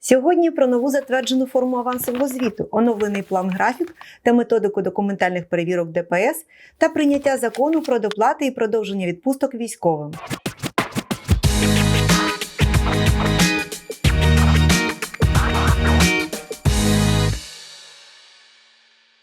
Сьогодні про нову затверджену форму авансового звіту, оновлений план графік та методику документальних перевірок ДПС та прийняття закону про доплати і продовження відпусток військовим.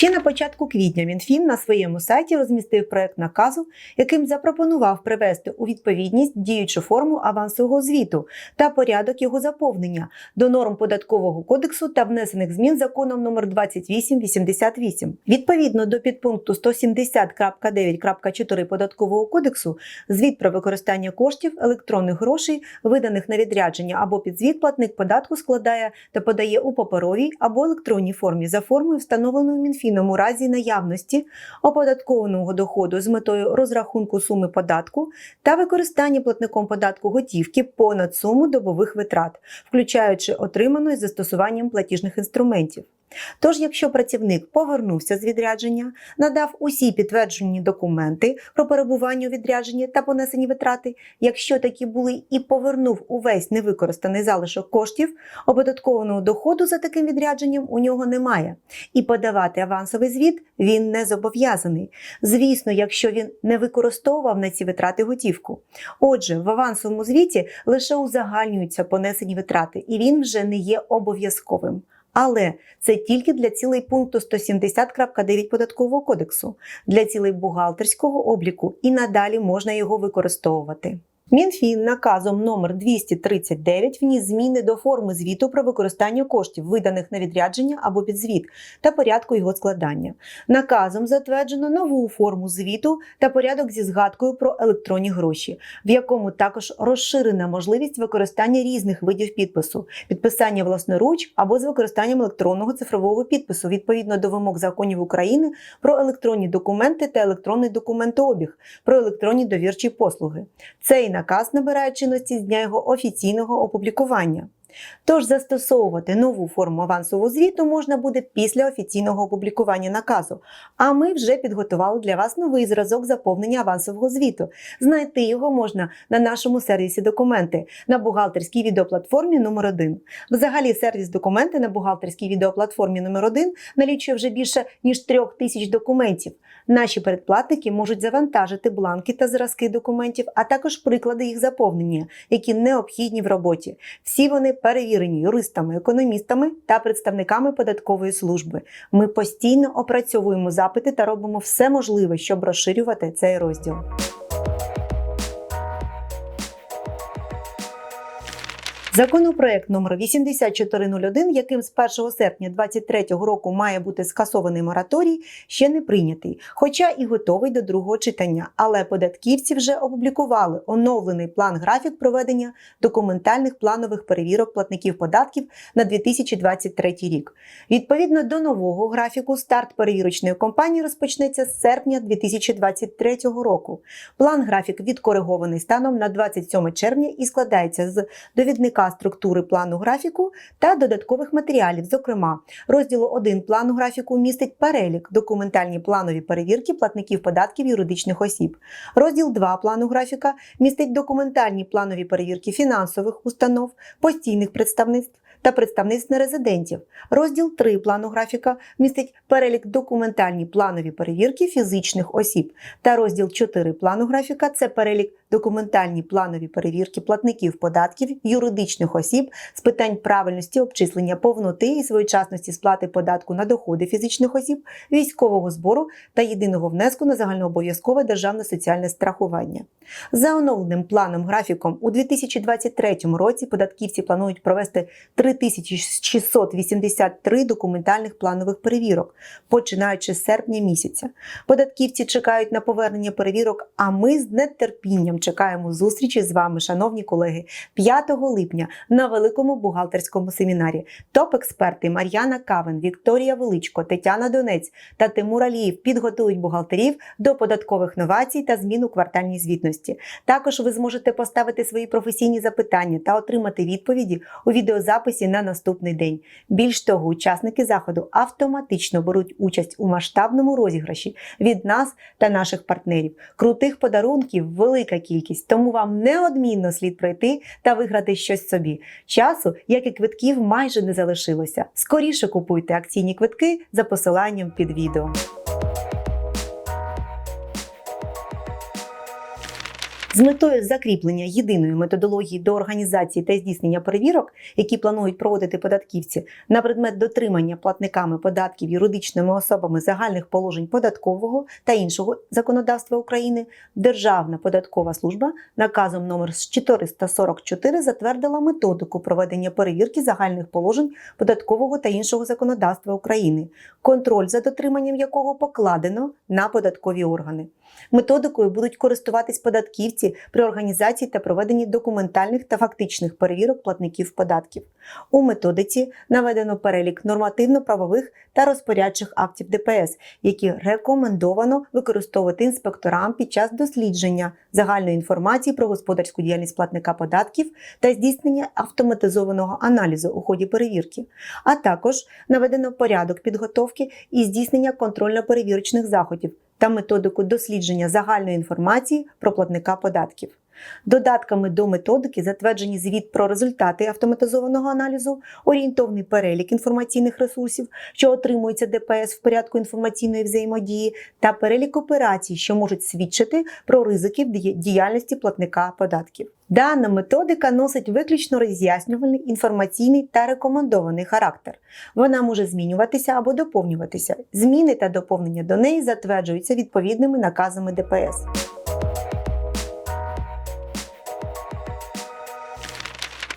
Ще на початку квітня Мінфін на своєму сайті розмістив проект наказу, яким запропонував привести у відповідність діючу форму авансового звіту та порядок його заповнення до норм податкового кодексу та внесених змін законом номер 2888. Відповідно до підпункту 170.9.4 податкового кодексу, звіт про використання коштів електронних грошей, виданих на відрядження або під звіт платник податку складає та подає у паперовій або електронній формі за формою, встановленою Мінфіном у разі наявності оподаткованого доходу з метою розрахунку суми податку та використання платником податку готівки понад суму добових витрат, включаючи отриману із застосуванням платіжних інструментів. Тож, якщо працівник повернувся з відрядження, надав усі підтверджені документи про перебування у відрядженні та понесені витрати, якщо такі були і повернув увесь невикористаний залишок коштів, оподаткованого доходу за таким відрядженням у нього немає. І подавати авансовий звіт він не зобов'язаний. Звісно, якщо він не використовував на ці витрати готівку. Отже, в авансовому звіті лише узагальнюються понесені витрати, і він вже не є обов'язковим. Але це тільки для цілей пункту 170.9 податкового кодексу, для цілей бухгалтерського обліку і надалі можна його використовувати. Мінфін наказом номер 239 вніс зміни до форми звіту про використання коштів, виданих на відрядження або під звіт, та порядку його складання. Наказом затверджено нову форму звіту та порядок зі згадкою про електронні гроші, в якому також розширена можливість використання різних видів підпису, підписання власноруч або з використанням електронного цифрового підпису відповідно до вимог законів України про електронні документи та електронний документообіг, про електронні довірчі послуги. Цей наказ набирає чинності з дня його офіційного опублікування. Тож застосовувати нову форму авансового звіту можна буде після офіційного опублікування наказу. А ми вже підготували для вас новий зразок заповнення авансового звіту. Знайти його можна на нашому сервісі документи на бухгалтерській відеоплатформі номер 1 Взагалі, сервіс документи на бухгалтерській відеоплатформі номер 1 налічує вже більше ніж трьох тисяч документів. Наші передплатники можуть завантажити бланки та зразки документів, а також приклади їх заповнення, які необхідні в роботі. Всі вони перевірені юристами, економістами та представниками податкової служби. Ми постійно опрацьовуємо запити та робимо все можливе, щоб розширювати цей розділ. Законопроект номер 8401, яким з 1 серпня 2023 року має бути скасований мораторій, ще не прийнятий, хоча і готовий до другого читання. Але податківці вже опублікували оновлений план графік проведення документальних планових перевірок платників податків на 2023 рік. Відповідно до нового графіку, старт перевірочної кампанії розпочнеться з серпня 2023 року. План графік відкоригований станом на 27 червня і складається з довідника структури плану графіку та додаткових матеріалів. Зокрема, розділу 1 плану графіку містить перелік документальні планові перевірки платників податків юридичних осіб. Розділ 2 плану графіка містить документальні планові перевірки фінансових установ, постійних представництв та представництв нерезидентів. Розділ 3 плану графіка містить перелік документальні планові перевірки фізичних осіб. Та розділ 4 плану графіка це перелік документальні планові перевірки платників податків юридичних осіб з питань правильності обчислення повноти і своєчасності сплати податку на доходи фізичних осіб, військового збору та єдиного внеску на загальнообов'язкове державне соціальне страхування. За оновленим планом графіком у 2023 році податківці планують провести 3683 документальних планових перевірок, починаючи з серпня місяця. Податківці чекають на повернення перевірок, а ми з нетерпінням чекаємо зустрічі з вами, шановні колеги, 5 липня на великому бухгалтерському семінарі. Топ-експерти Мар'яна Кавен, Вікторія Величко, Тетяна Донець та Тимур Алієв підготують бухгалтерів до податкових новацій та змін у квартальній звітності. Також ви зможете поставити свої професійні запитання та отримати відповіді у відеозаписі на наступний день. Більш того, учасники заходу автоматично беруть участь у масштабному розіграші від нас та наших партнерів. Крутих подарунків велика кількість, тому вам неодмінно слід пройти та виграти щось собі. Часу, як і квитків, майже не залишилося. Скоріше купуйте акційні квитки за посиланням під відео. З метою закріплення єдиної методології до організації та здійснення перевірок, які планують проводити податківці на предмет дотримання платниками податків юридичними особами загальних положень податкового та іншого законодавства України, Державна податкова служба наказом номер 444 затвердила методику проведення перевірки загальних положень податкового та іншого законодавства України, контроль за дотриманням якого покладено на податкові органи. Методикою будуть користуватись податківці при організації та проведенні документальних та фактичних перевірок платників податків. У методиці наведено перелік нормативно-правових та розпорядчих актів ДПС, які рекомендовано використовувати інспекторам під час дослідження загальної інформації про господарську діяльність платника податків та здійснення автоматизованого аналізу у ході перевірки, а також наведено порядок підготовки і здійснення контрольно-перевірочних заходів та методику дослідження загальної інформації про платника податків. Додатками до методики затверджені звіт про результати автоматизованого аналізу, орієнтовний перелік інформаційних ресурсів, що отримуються ДПС в порядку інформаційної взаємодії, та перелік операцій, що можуть свідчити про ризики в діяльності платника податків. Дана методика носить виключно роз'яснювальний, інформаційний та рекомендований характер. Вона може змінюватися або доповнюватися. Зміни та доповнення до неї затверджуються відповідними наказами ДПС. –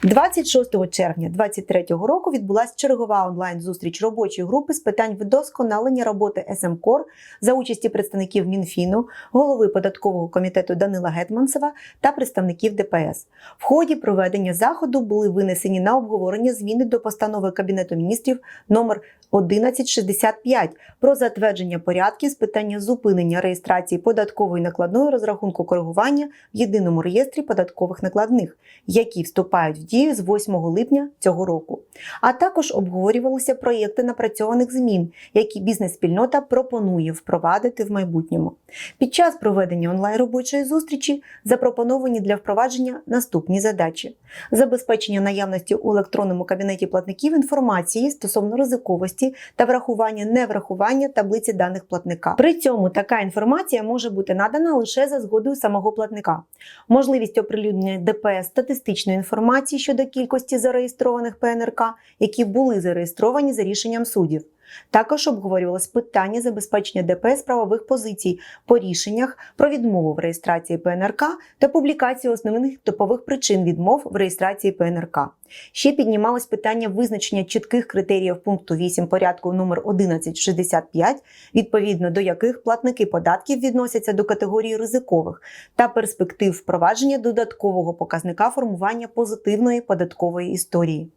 26 червня 2023 року відбулася чергова онлайн-зустріч робочої групи з питань вдосконалення роботи СМКОР за участі представників Мінфіну, голови податкового комітету Данила Гетманцева та представників ДПС. В ході проведення заходу були винесені на обговорення зміни до постанови Кабінету міністрів номер 1165 про затвердження порядків з питання зупинення реєстрації податкової накладної розрахунку коригування в єдиному реєстрі податкових накладних, які вступають в дію з 8 липня цього року. А також обговорювалися проєкти напрацьованих змін, які бізнес-спільнота пропонує впровадити в майбутньому. Під час проведення онлайн-робочої зустрічі запропоновані для впровадження наступні задачі: забезпечення наявності у електронному кабінеті платників інформації стосовно ризиковості та врахування неврахування таблиці даних платника. При цьому така інформація може бути надана лише за згодою самого платника. Можливість оприлюднення ДПС статистичної інформації щодо кількості зареєстрованих ПНРК, які були зареєстровані за рішенням суддів. Також обговорювалось питання забезпечення ДПС правових позицій по рішеннях про відмову в реєстрації ПНРК та публікації основних типових причин відмов в реєстрації ПНРК. Ще піднімалось питання визначення чітких критеріїв пункту 8 порядку номер 1165, відповідно до яких платники податків відносяться до категорії ризикових, та перспектив впровадження додаткового показника формування позитивної податкової історії.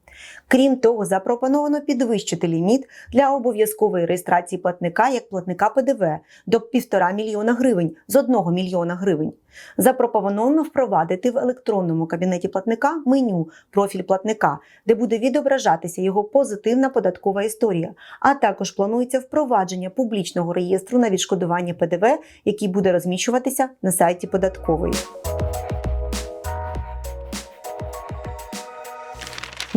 Крім того, запропоновано підвищити ліміт для обов'язкової реєстрації платника як платника ПДВ до 1,5 мільйона гривень з 1 мільйона гривень. Запропоновано впровадити в електронному кабінеті платника меню профіль платника, де буде відображатися його позитивна податкова історія. А також планується впровадження публічного реєстру на відшкодування ПДВ, який буде розміщуватися на сайті податкової.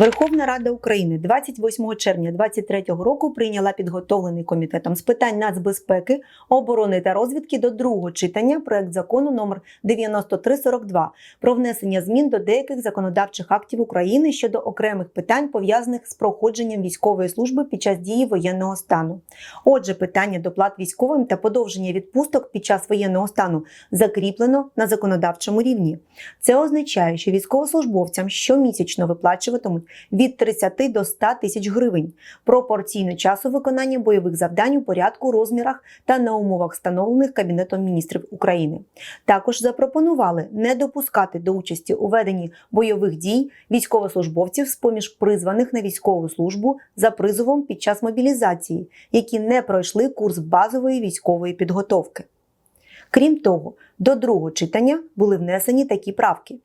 Верховна Рада України 28 червня 2023 року прийняла підготовлений комітетом з питань нацбезпеки, оборони та розвідки до другого читання проект закону номер 9342 про внесення змін до деяких законодавчих актів України щодо окремих питань пов'язаних з проходженням військової служби під час дії воєнного стану. Отже, питання доплат військовим та подовження відпусток під час воєнного стану закріплено на законодавчому рівні. Це означає, що військовослужбовцям щомісячно виплачуватимуть від 30 до 100 тисяч гривень, пропорційно часу виконання бойових завдань у порядку, розмірах та на умовах, встановлених Кабінетом міністрів України. Також запропонували не допускати до участі у веденні бойових дій військовослужбовців з поміж призваних на військову службу за призовом під час мобілізації, які не пройшли курс базової військової підготовки. Крім того, до другого читання були внесені такі правки.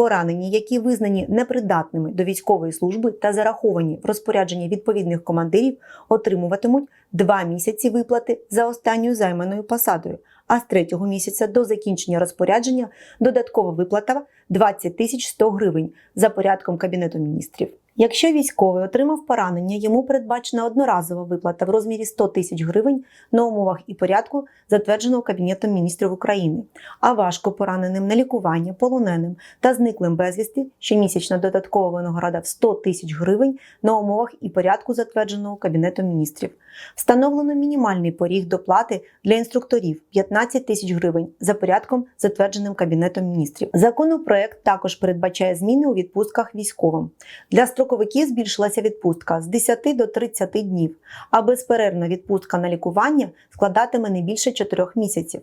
Поранені, які визнані непридатними до військової служби та зараховані в розпорядження відповідних командирів, отримуватимуть два місяці виплати за останньою займаною посадою, а з третього місяця до закінчення розпорядження додаткова виплата 20 тисяч 100 гривень за порядком Кабінету міністрів. Якщо військовий отримав поранення, йому передбачена одноразова виплата в розмірі 100 тисяч гривень на умовах і порядку, затвердженого Кабінетом міністрів України, а важко пораненим на лікування, полоненим та зниклим безвісти щомісячна додаткова винагорода в 100 тисяч гривень на умовах і порядку, затвердженого Кабінетом міністрів. Встановлено мінімальний поріг доплати для інструкторів 15 тисяч гривень за порядком, затвердженим Кабінетом міністрів. Законопроект також передбачає зміни у відпустках військовим. Для строковиків збільшилася відпустка з 10 до 30 днів, а безперервна відпустка на лікування складатиме не більше 4 місяців.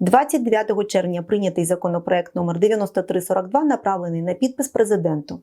29 червня прийнятий законопроект номер 9342 направлений на підпис президенту.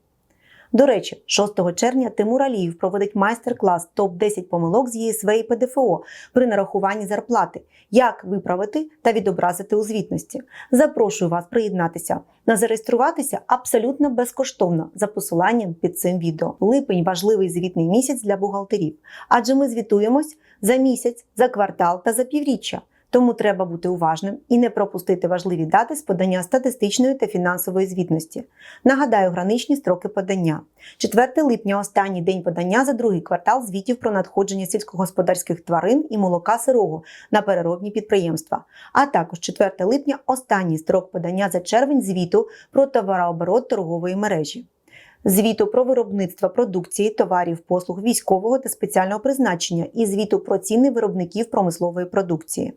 До речі, 6 червня Тимур Аліїв проводить майстер-клас топ-10 помилок з ЄСВ і ПДФО при нарахуванні зарплати, як виправити та відобразити у звітності. Запрошую вас приєднатися. На зареєструватися абсолютно безкоштовно за посиланням під цим відео. Липень важливий звітний місяць для бухгалтерів, адже ми звітуємось за місяць, за квартал та за півріччя. Тому треба бути уважним і не пропустити важливі дати з подання статистичної та фінансової звітності. Нагадаю, граничні строки подання. 4 липня останній день подання за другий квартал звітів про надходження сільськогосподарських тварин і молока сирого на переробні підприємства. А також 4 липня останній строк подання за червень звіту про товарооборот торгової мережі. Звіту про виробництво продукції, товарів, послуг військового та спеціального призначення і звіту про ціни виробників промислової продукції.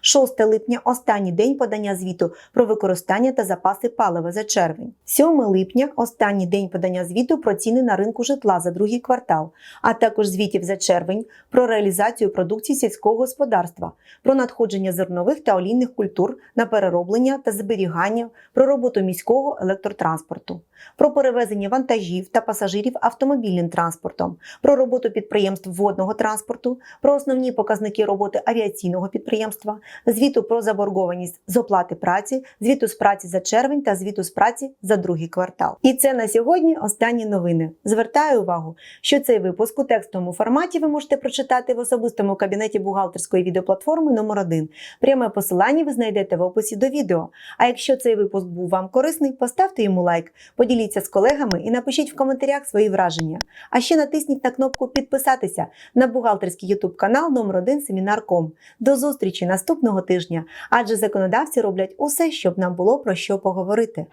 6 липня останній день подання звіту про використання та запаси палива за червень. 7 липня останній день подання звіту про ціни на ринку житла за другий квартал, а також звітів за червень про реалізацію продукції сільського господарства, про надходження зернових та олійних культур на перероблення та зберігання, про роботу міського електротранспорту, про перевезення вантажів та пасажирів автомобільним транспортом, про роботу підприємств водного транспорту, про основні показники роботи авіаційного підприємства, звіту про заборгованість з оплати праці, звіту з праці за червень та звіту з праці за другий квартал. І це на сьогодні останні новини. Звертаю увагу, що цей випуск у текстовому форматі ви можете прочитати в особистому кабінеті бухгалтерської відеоплатформи номер 1 Пряме посилання ви знайдете в описі до відео. А якщо цей випуск був вам корисний, поставте йому лайк, поділіться з колегами і напишіть в коментарях свої враження. А ще натисніть на кнопку підписатися на бухгалтерський YouTube канал номер 1 Семінар.ком. До зустрічі наступного тижня, адже законодавці роблять усе, щоб нам було про що поговорити.